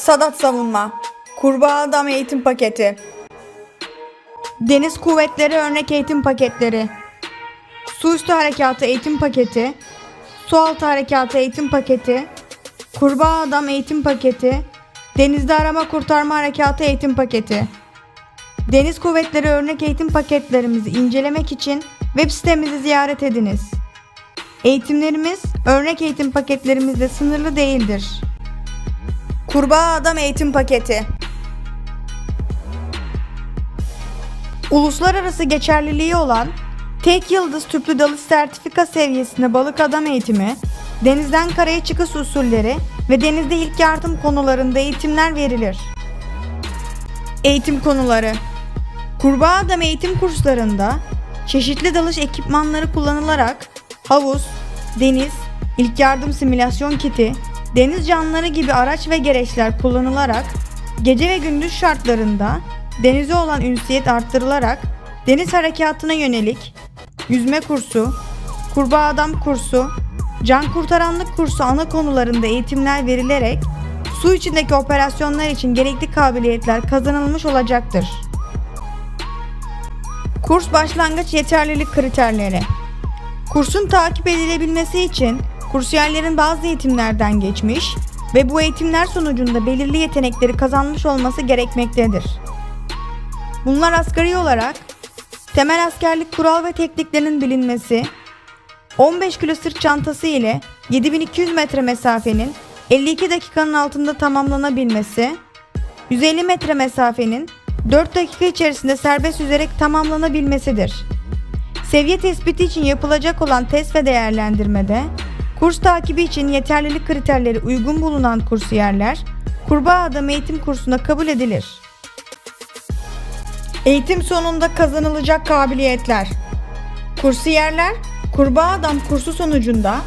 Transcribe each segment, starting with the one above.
Sadat Savunma. Kurbağa Adam Eğitim Paketi. Deniz Kuvvetleri Örnek Eğitim Paketleri. Su Üstü Harekatı Eğitim Paketi. Sualtı Harekatı Eğitim Paketi. Kurbağa Adam Eğitim Paketi. Denizde Arama Kurtarma Harekatı Eğitim Paketi. Deniz Kuvvetleri Örnek Eğitim Paketlerimizi incelemek için web sitemizi ziyaret ediniz. Eğitimlerimiz örnek eğitim paketlerimizle sınırlı değildir. Kurbağa Adam Eğitim Paketi Uluslararası geçerliliği olan tek yıldız tüplü dalış sertifika seviyesinde balık adam eğitimi, denizden karaya çıkış usulleri ve denizde ilk yardım konularında eğitimler verilir. Eğitim konuları Kurbağa adam eğitim kurslarında çeşitli dalış ekipmanları kullanılarak havuz, deniz, ilk yardım simülasyon kiti, deniz canlıları gibi araç ve gereçler kullanılarak gece ve gündüz şartlarında denize olan ünsiyet arttırılarak deniz harekatına yönelik yüzme kursu, kurbağa adam kursu, can kurtaranlık kursu ana konularında eğitimler verilerek su içindeki operasyonlar için gerekli kabiliyetler kazanılmış olacaktır. Kurs başlangıç yeterlilik kriterleri. Kursun takip edilebilmesi için kursiyerlerin bazı eğitimlerden geçmiş ve bu eğitimler sonucunda belirli yetenekleri kazanmış olması gerekmektedir. Bunlar asgari olarak temel askerlik kural ve tekniklerinin bilinmesi, 15 kilo sırt çantası ile 7200 metre mesafenin 52 dakikanın altında tamamlanabilmesi, 150 metre mesafenin 4 dakika içerisinde serbest yüzerek tamamlanabilmesidir. Seviye tespiti için yapılacak olan test ve değerlendirmede, kurs takibi için yeterlilik kriterleri uygun bulunan kursiyerler, kurbağa adam eğitim kursuna kabul edilir. Eğitim sonunda kazanılacak kabiliyetler. Kursiyerler, kurbağa adam kursu sonucunda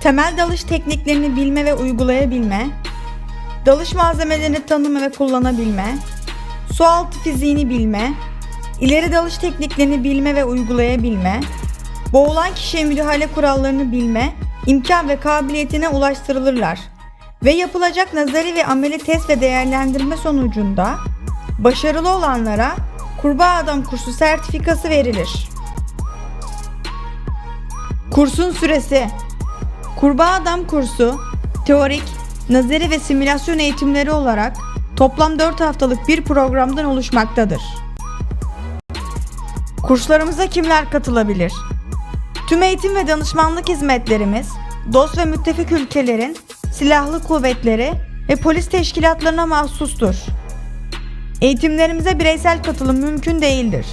temel dalış tekniklerini bilme ve uygulayabilme, dalış malzemelerini tanıma ve kullanabilme, su altı fiziğini bilme, ileri dalış tekniklerini bilme ve uygulayabilme, boğulan kişiye müdahale kurallarını bilme, imkan ve kabiliyetine ulaştırılırlar ve yapılacak nazari ve ameli test ve değerlendirme sonucunda başarılı olanlara kurbağa adam kursu sertifikası verilir. Kursun süresi Kurbağa adam kursu teorik, nazari ve simülasyon eğitimleri olarak toplam 4 haftalık bir programdan oluşmaktadır. Kurslarımıza kimler katılabilir? Tüm eğitim ve danışmanlık hizmetlerimiz dost ve müttefik ülkelerin silahlı kuvvetleri ve polis teşkilatlarına mahsustur. Eğitimlerimize bireysel katılım mümkün değildir.